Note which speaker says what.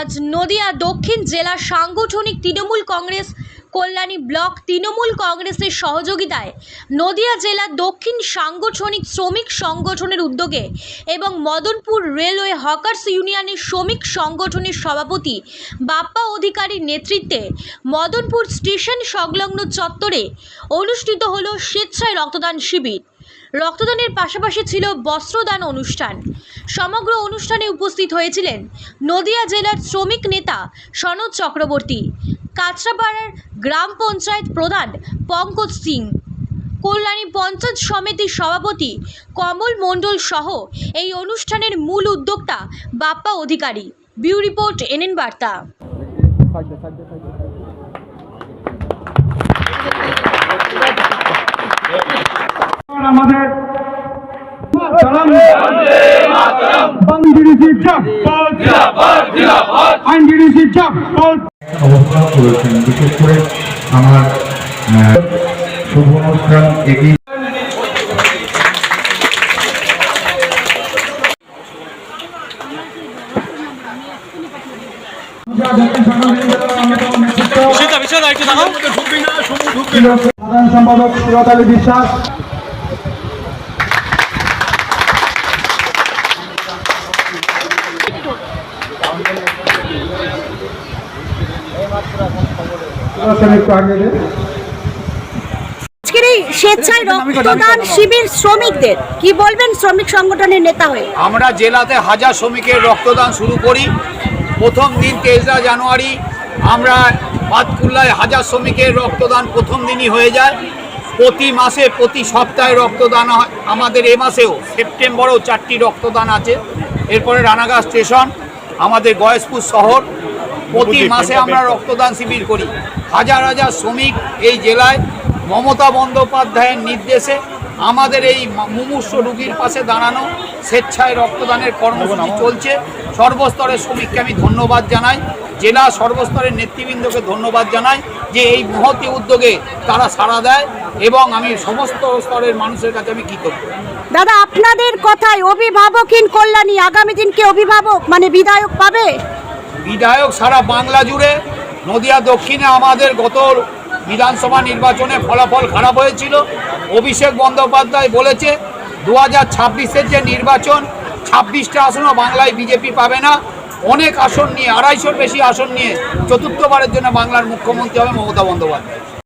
Speaker 1: আজ নদিয়া দক্ষিণ জেলা সাংগঠনিক তৃণমূল কংগ্রেস কল্যাণী ব্লক তৃণমূল কংগ্রেসের সহযোগিতায় নদিয়া জেলা দক্ষিণ সাংগঠনিক শ্রমিক সংগঠনের উদ্যোগে এবং মদনপুর রেলওয়ে হকার্স ইউনিয়নের শ্রমিক সংগঠনের সভাপতি বাপ্পা অধিকারীর নেতৃত্বে মদনপুর স্টেশন সংলগ্ন চত্বরে অনুষ্ঠিত হলো স্বেচ্ছায় রক্তদান শিবির। রক্তদানের পাশাপাশি ছিল বস্ত্রদান অনুষ্ঠান। সমগ্র অনুষ্ঠানে উপস্থিত হয়েছিলেন নদিয়া জেলার শ্রমিক নেতা সনদ চক্রবর্তী, কাঁচরাপাড়ার গ্রাম পঞ্চায়েত প্রধান পঙ্কজ সিং, কল্যাণী পঞ্চায়েত সমিতির সভাপতি কমল মণ্ডল সহ এই অনুষ্ঠানের মূল উদ্যোক্তা Bappa Adhikari. Bureau report, NN Barta.
Speaker 2: অবস্থান করেছেন। বিশেষ করে আমার শুভ অনুষ্ঠান এগিয়ে
Speaker 3: সাধারণ সম্পাদক সুরত আলী বিশ্বাস
Speaker 1: আজকের এই স্বেচ্ছায় রক্তদান শিবির শ্রমিকদের কি বলবেন শ্রমিক সংগঠনের নেতা হয়ে?
Speaker 4: আমরা জেলাতে হাজার শ্রমিকের রক্তদান শুরু করি। প্রথম দিন তেসরা জানুয়ারি আমরা পাতকুল্লায় হাজার শ্রমিকের রক্তদান প্রথম দিনই হয়ে যায়। প্রতি মাসে প্রতি সপ্তাহে রক্তদান হয়। আমাদের এ মাসেও সেপ্টেম্বরেও চারটি রক্তদান আছে। এরপরে রানাঘাট স্টেশন আমাদের গয়েশপুর শহর। প্রতি মাসে আমরা রক্তদান শিবির করি। হাজার হাজার শ্রমিক এই জেলায় মমতা বন্দ্যোপাধ্যায়ের নির্দেশে আমাদের এই মুমূর্ষ রুগীর পাশে দাঁড়ানো স্বেচ্ছায় রক্তদানের কর্মসূচি চলছে। সর্বস্তরের শ্রমিককে আমি ধন্যবাদ জানাই। জেলা সর্বস্তরের নেতৃবৃন্দকে ধন্যবাদ জানাই যে এই মহতি উদ্যোগে তারা সাড়া দেয় এবং আমি সমস্ত স্তরের মানুষের কাছে আমি কৃতজ্ঞ।
Speaker 1: দাদা আপনাদের কথায় অভিভাবকহীন কল্যাণী আগামী দিনকে অভিভাবক মানে বিধায়ক পাবে?
Speaker 4: বিধায়ক সারা বাংলা জুড়ে নদিয়া দক্ষিণে আমাদের গত বিধানসভা নির্বাচনে ফলাফল খারাপ হয়েছিল। অভিষেক বন্দ্যোপাধ্যায় বলেছে দু হাজার ছাব্বিশের যে নির্বাচন, ছাব্বিশটা আসনও বাংলায় বিজেপি পাবে না। অনেক আসন নিয়ে, আড়াইশোর বেশি আসন নিয়ে চতুর্থবারের জন্য বাংলার মুখ্যমন্ত্রী হবে মমতা বন্দ্যোপাধ্যায়।